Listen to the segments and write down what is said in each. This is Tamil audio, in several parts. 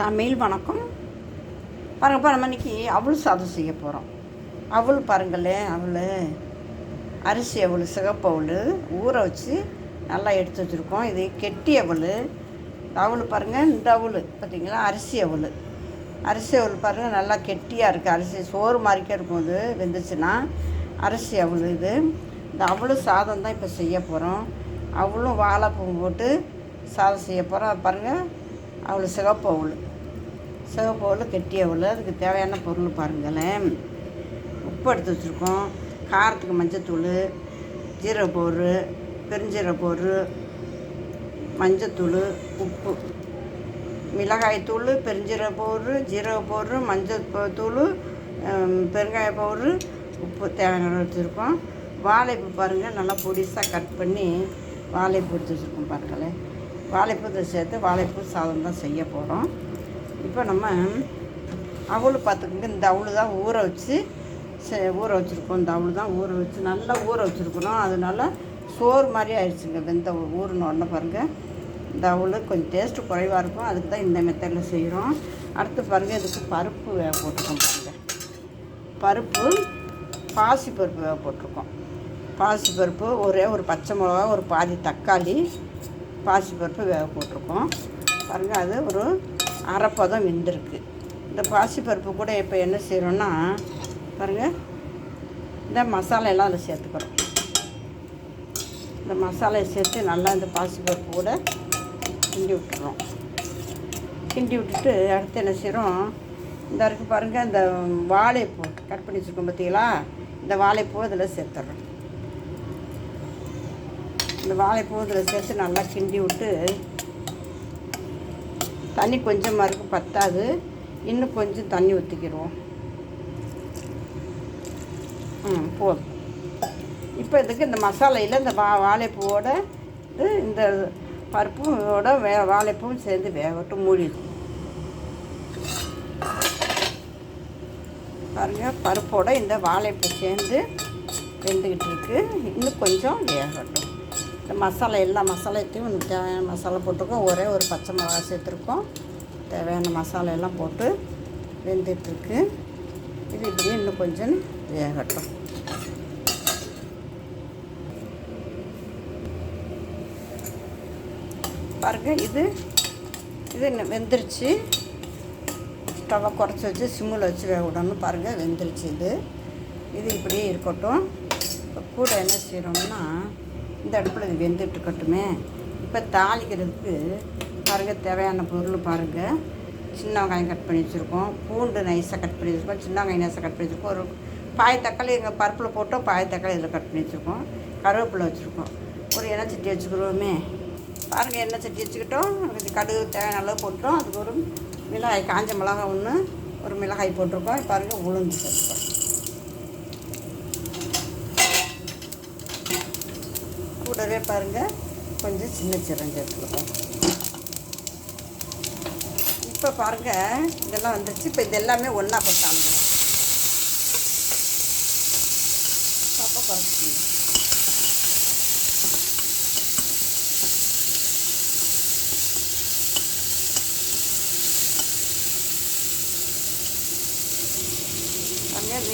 தமிழ் வணக்கம். பாருங்கப்பா நம்ம இன்னைக்கு அவள் சாதம் செய்ய போகிறோம் அவள் பாருங்களேன் அவள். அரிசி அவள் சிகப்பு அவள் ஊற வச்சு நல்லா எடுத்து வச்சுருக்கோம். இது கெட்டி அவள். அவள் பாருங்கள் இந்த அவள் பார்த்தீங்களா அரிசி அவள். அரிசி அவள் பாருங்கள் நல்லா கெட்டியாக இருக்குது அரிசி சோறு மாதிரிக்கே இருக்கும் இது வெந்துச்சுன்னா. அரிசி அவள் இது. இந்த அவளும் சாதம் தான் இப்போ செய்ய போகிறோம் அவளும் வாழைப்பூ போட்டு சாதம் செய்ய போகிறோம் பாருங்கள் அவள் சிகப்பு அவள். சிவப்பு அவள் கெட்டி அவள். அதுக்கு தேவையான பொருள் பாருங்களேன். உப்பு எடுத்து வச்சுருக்கோம். காரத்துக்கு மஞ்சத்தூள் ஜீரக பவுட்ரு மஞ்சத்தூள் உப்பு. மிளகாய்த்தூள் பெருஞ்சீரக பவுட்ரு ஜீரக மஞ்சள் தூள் பெருங்காய பவுட்ரு உப்பு தேவையான வச்சுருக்கோம் வாழைப்பூ பாருங்கள் நல்லா பொடிசாக கட் பண்ணி வாழைப்பூ எடுத்து வச்சுருக்கோம் பாருங்களேன். வாழைப்பூத்தை சேர்த்து வாழைப்பூ சாதம் தான் செய்ய போகிறோம் இப்போ நம்ம அவள் பார்த்துக்கோங்க இந்த அவள் தான் ஊற வச்சு செ- ஊற வச்சுருக்கோம். இந்த அவள் தான் ஊற வச்சு நல்லா ஊற வச்சுருக்கணும். அதனால சோறு மாதிரி ஆயிடுச்சுங்க. வெந்த ஊறின உடனே பாருங்கள் இந்த அவள் கொஞ்சம் டேஸ்ட்டு குறைவாக இருக்கும். அதுக்கு தான் இந்த மெத்தடில் செய்கிறோம் அடுத்து பாருங்கள் இதுக்கு பருப்பு வேக போட்டிருக்கோம் பாருங்கள் பருப்பு பாசி பருப்பு வேக போட்டிருக்கோம். பாசி பருப்பு ஒரே ஒரு பச்சை மிளகா ஒரு பாதி தக்காளி பாசி பருப்பு வேக போட்டிருக்கோம். பாருங்கள் அது ஒரு அரைப்பதம் வெந்திருக்கு. இந்த பாசி பருப்பு கூட இப்போ என்ன செய்கிறோன்னா பாருங்கள் இந்த மசாலா எல்லாம் அதில் சேர்த்துக்கிறோம். இந்த மசாலையை சேர்த்து நல்லா இந்த பாசி பருப்பு கூட கிண்டி விட்டுறோம். கிண்டி விட்டுட்டு அடுத்து என்ன செய்கிறோம் இந்த இருக்கு பாருங்கள் இந்த வாழைப்பூ கட் பண்ணி வச்சுருக்கோம் பார்த்தீங்களா இந்த வாழைப்பூ இதில் சேர்த்துட்றோம் இந்த வாழைப்பூ இதில் சேர்த்து நல்லா கிண்டி விட்டு தண்ணி கொஞ்சமாக இருக்கு பத்தாது. இன்னும் கொஞ்சம் தண்ணி ஊற்றிக்கிடுவோம் ம் போதும். இப்போ இதுக்கு இந்த மசாலையில் இந்த வா வாழைப்பூவோட இது இந்த பருப்போட வே வாழைப்பூவும் சேர்ந்து வேகட்டும் மூடிடும். பாருங்க பருப்போட இந்த வாழைப்பூ சேர்ந்து வெந்துக்கிட்டு இருக்கு. இன்னும் கொஞ்சம் வேகட்டும். இந்த மசாலா எல்லா மசாலாத்தையும் தேவையான மசாலா போட்டிருக்கோம். ஒரே ஒரு பச்சை மிளகா சேர்த்துருக்கோம். தேவையான மசாலா எல்லாம் போட்டு வெந்துட்டுருக்கு. இது இப்படியே இன்னும் கொஞ்சம் வேகட்டும். பாருங்க இது இது இன்னும் வெந்துருச்சு. ஸ்டவ்வை குறைச்சி வச்சு சிம்மில் வச்சு வேக விடணும். பாருங்கள் வெந்துருச்சு இது. இது இப்படியே இருக்கட்டும். இப்போ கூட என்ன செய்கிறோம்னா இந்த அடுப்பில் இது வெந்துட்டு இருக்கட்டுமே இப்போ தாளிக்கிறதுக்கு பாருங்கள் தேவையான பொருள் பாருங்கள் சின்ன வெங்காயம் கட் பண்ணி வச்சுருக்கோம். பூண்டு நைஸாக கட் பண்ணி வச்சுருக்கோம். சின்ன வெங்காயம் நைஸாக கட் பண்ணி வச்சுருக்கோம். ஒரு பாய் தக்காளி எங்கள் பருப்பில் போட்டோம். பாய் தக்காளி இதில் கட் பண்ணி வச்சுருக்கோம். கருவேப்பிலை வச்சுருக்கோம். ஒரு எண்ணெய் சட்டி வச்சுக்கிறோமே. பாருங்கள் எண்ணெய் சட்டி வச்சுக்கிட்டோம். அதுக்கு கடுகு தேவையான அளவு போட்டோம் அதுக்கு ஒரு மிளகாய் காஞ்ச மிளகாய் ஒன்று ஒரு மிளகாய் போட்டிருக்கோம். பாருங்கள் உளுந்து சேர்த்துக்கோம் கூடவே பாருங்கள் கொஞ்சம் சின்ன சீரகம் சேர்த்துக்கிறோம் இப்போ பாருங்கள் இதெல்லாம் வந்துருச்சு. இப்போ இது எல்லாமே ஒன்றா போட்டாங்க அப்போ குறைச்சிக்கணும்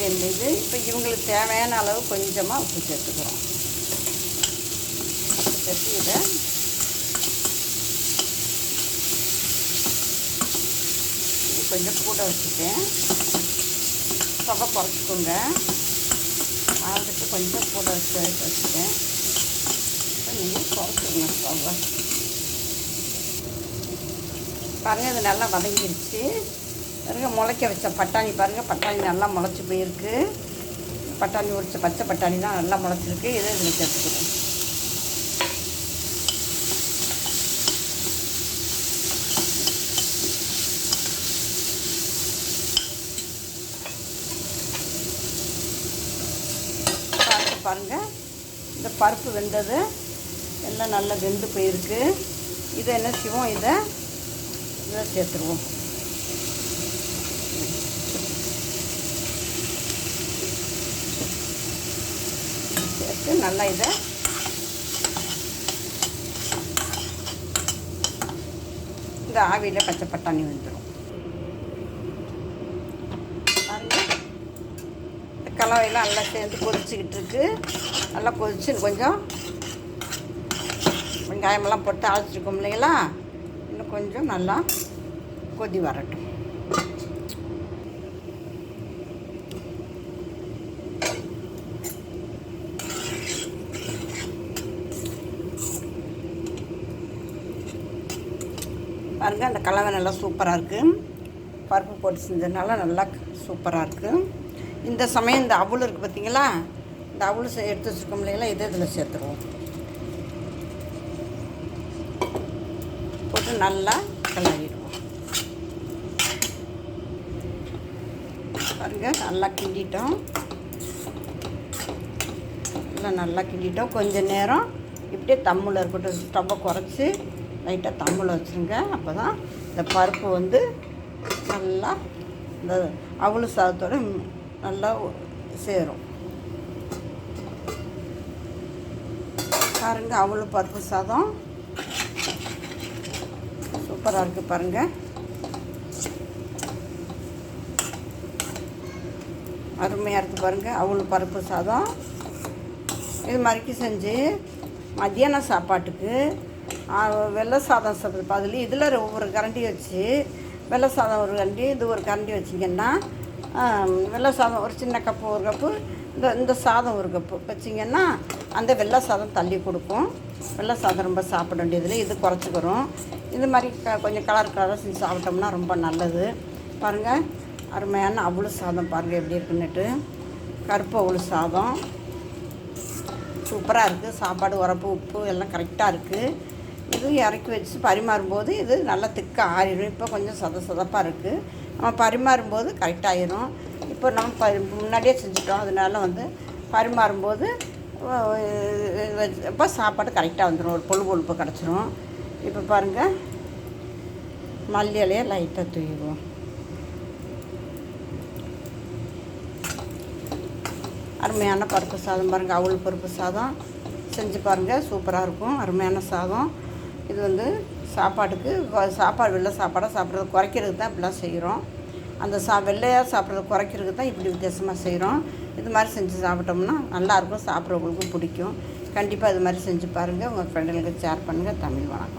இது இது இப்போ இவங்களுக்கு தேவையான அளவு கொஞ்சமாக உப்பு சேர்த்துக்கிறோம். சேர்த்து இதை இது கொஞ்சம் கூட வச்சுட்டேன். தொகை குறைச்சிக்கோங்க. அதுக்கு கொஞ்சம் கூட வச்சு வச்சுட்டேன். இப்போ நீங்கள் குறைச்சிக்கோங்க தொகை பாருங்கள் இது நல்லா வதங்கிருச்சு. பாருங்கள் முளைக்க வச்ச பட்டாணி பாருங்கள் பட்டாணி நல்லா முளைச்சி போயிருக்கு. பட்டாணி உரிச்ச பச்சை பட்டாணி தான் நல்லா முளைச்சிருக்கு. இதை இதில் சேர்த்துக்கிறோம் பாருங்கள் இந்த பருப்பு வெந்தது. எல்லாம் நல்லா வெந்து போயிருக்கு. இதை என்ன செய்வோம்? இதை இதை சேர்த்துருவோம். சேர்த்து நல்லா இதை இந்த ஆவியில் பச்சை பட்டாணி வந்துடும் கலவையெல்லாம் நல்லா சேர்ந்து கொதிச்சுக்கிட்டு இருக்கு நல்லா கொதிச்சு கொஞ்சம் வெங்காயமெல்லாம் போட்டு அழைச்சிருக்கோம் இல்லைங்களா? இன்னும் கொஞ்சம் நல்லா கொதி வரட்டும். பாருங்க அந்த கலவை நல்லா சூப்பராக இருக்குது பருப்பு போட்டு செஞ்சதுனால நல்லா சூப்பராக இருக்குது இந்த சமயம் இந்த அவுள் இருக்குது பார்த்தீங்களா இந்த அவுள் எடுத்து வச்சுருக்கோம் இல்லைங்களா? இதை இதில் சேர்த்துருவோம். போட்டு நல்லா கிளறிடுவோம். பாருங்க நல்லா கிண்டிட்டோம். நல்லா நல்லா கிண்டிட்டோம். கொஞ்ச நேரம் இப்படியே தம்மில் இருக்கட்டும் ஸ்டவ்வை குறைச்சி லைட்டாக தம்மில் வச்சுருங்க. அப்போ தான் இந்த பருப்பு வந்து நல்லா இந்த அவுளு சாதத்தோட நல்லா சேரும். பாருங்கள் அவ்வளோ பருப்பு சாதம். சூப்பராக இருக்குது பாருங்கள் அருமையாக இருக்குது பாருங்கள் அவ்வளோ பருப்பு சாதம். இது மாதிரிக்கு செஞ்சு மத்தியான சாப்பாட்டுக்கு வெள்ளை சாதம் சாப்பிட்றது பதில் இதில் ஒவ்வொரு கரண்டி வச்சு வெள்ளை சாதம் ஒரு கரண்டி இது ஒரு கரண்டி வச்சிங்கன்னா வெள்ளை சாதம் ஒரு சின்ன கப்பு ஒரு கப்பு இந்த இந்த சாதம் ஒரு கப்பு வச்சிங்கன்னா அந்த வெள்ளை சாதம் தள்ளி கொடுக்கும். வெள்ளை சாதம் ரொம்ப சாப்பிட வேண்டியதில் இது குறைச்சிக்கிறோம். இது மாதிரி க கொஞ்சம் கலர் கலராக செஞ்சு சாப்பிட்டோம்னா ரொம்ப நல்லது. பாருங்கள் அருமையான அவ்வளோ சாதம் பாருங்கள் எப்படி இருக்குன்னுட்டு. கருப்பு அவ்வளோ சாதம். சூப்பராக இருக்குது சாப்பாடு உரப்பு உப்பு எல்லாம் கரெக்டாக இருக்குது இது இறக்கி வச்சு பரிமாறும்போது இது நல்லா திக்க ஆறிடும் இப்போ கொஞ்சம் சத சதப்பாக இருக்குது நம்ம பரிமாறும்போது கரெக்டாகிடும் இப்போ நம்ம பரி முன்னாடியே செஞ்சுட்டோம். அதனால வந்து பரிமாறும்போது இப்போ சாப்பாடு கரெக்டாக வந்துடும் ஒரு பொழு பொழுப்பு கிடச்சிரும். இப்போ பாருங்கள் மல்லி இலையை லைட்டாக தூவிடுவோம். அருமையான பருப்பு சாதம் பாருங்கள் அவள் பருப்பு சாதம். செஞ்சு பாருங்கள் சூப்பராக இருக்கும். அருமையான சாதம். இது வந்து சாப்பாட்டுக்கு சாப்பாடு வெள்ளை சாப்பாடாக சாப்பிட்றது குறைக்கிறதுக்கு தான் இப்படிலாம் செய்கிறோம். அந்த சா வெள்ளையாக சாப்பிட்றது குறைக்கிறதுக்கு தான் இப்படி வித்தியாசமாக செய்கிறோம். இது மாதிரி செஞ்சு சாப்பிட்டோம்னா நல்லாயிருக்கும் சாப்பிட்றவங்களுக்கும் பிடிக்கும். கண்டிப்பாக இது மாதிரி செஞ்சு பாருங்கள் உங்கள் ஃப்ரெண்டுகளுக்கு ஷேர் பண்ணுங்கள் தமிழ் வணக்கம்.